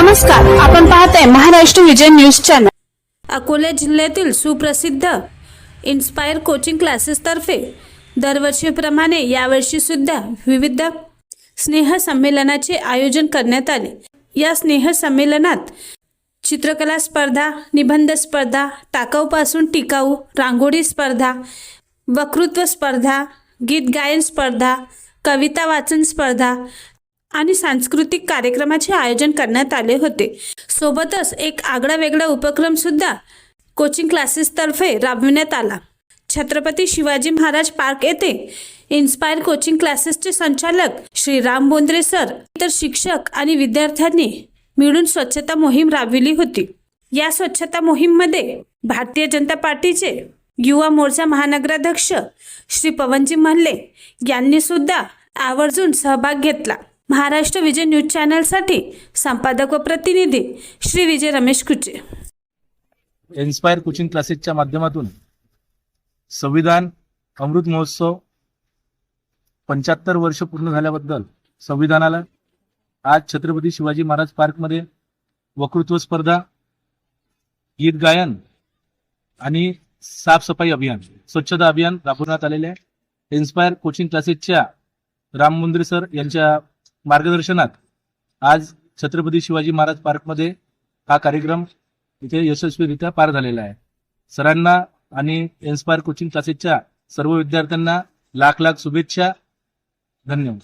नमस्कार आपण पाहताय महाराष्ट्र विजय न्यूज चॅनल. अकोला जिल्ह्यातील सुप्रसिद्ध इन्स्पायर कोचिंग क्लासेसतर्फे दरवर्षीप्रमाणे यावर्षी सुद्धा विविध स्नेह संमेलनाचे आयोजन करण्यात आले. या स्नेह संमेलनात चित्रकला स्पर्धा निबंध स्पर्धा टाकाऊपासून टिकाऊ रांगोळी स्पर्धा वक्तृत्व स्पर्धा गीत गायन स्पर्धा कविता वाचन स्पर्धा आणि सांस्कृतिक कार्यक्रमाचे आयोजन करण्यात आले होते. सोबतच एक आगळा वेगळा उपक्रम सुद्धा कोचिंग क्लासेसतर्फे राबविण्यात आला. छत्रपती शिवाजी महाराज पार्क येथे इन्स्पायर कोचिंग क्लासेसचे संचालक श्री राम बोंद्रे सर इतर शिक्षक आणि विद्यार्थ्यांनी मिळून स्वच्छता मोहीम राबविली होती. या स्वच्छता मोहीममध्ये भारतीय जनता पार्टीचे युवा मोर्चा महानगराध्यक्ष श्री पवनजी म्हल्ले यांनी सुद्धा आवर्जून सहभाग घेतला. महाराष्ट्र विजय न्यूज चॅनलसाठी संपादक व प्रतिनिधी श्री विजय रमेश कुचे. इन्स्पायर कोचिंग क्लासेसच्या माध्यमातून संविधान अमृत महोत्सव पंच्याहत्तर वर्ष पूर्ण झाल्याबद्दल संविधानाला आज छत्रपती शिवाजी महाराज पार्कमध्ये वक्तृत्व स्पर्धा गीत गायन आणि साफसफाई अभियान स्वच्छता अभियान राबवण्यात आलेले आहे. इन्स्पायर कोचिंग क्लासेसच्या राम मुंद्रे सर यांच्या मार्गदर्शनात आज छत्रपती शिवाजी महाराज पार्कमध्ये हा कार्यक्रम इथे यशस्वीरित्या पार झालेला आहे. सरांना आणि इन्स्पायर कोचिंग क्लासेसच्या सर्व विद्यार्थ्यांना लाख लाख शुभेच्छा. धन्यवाद.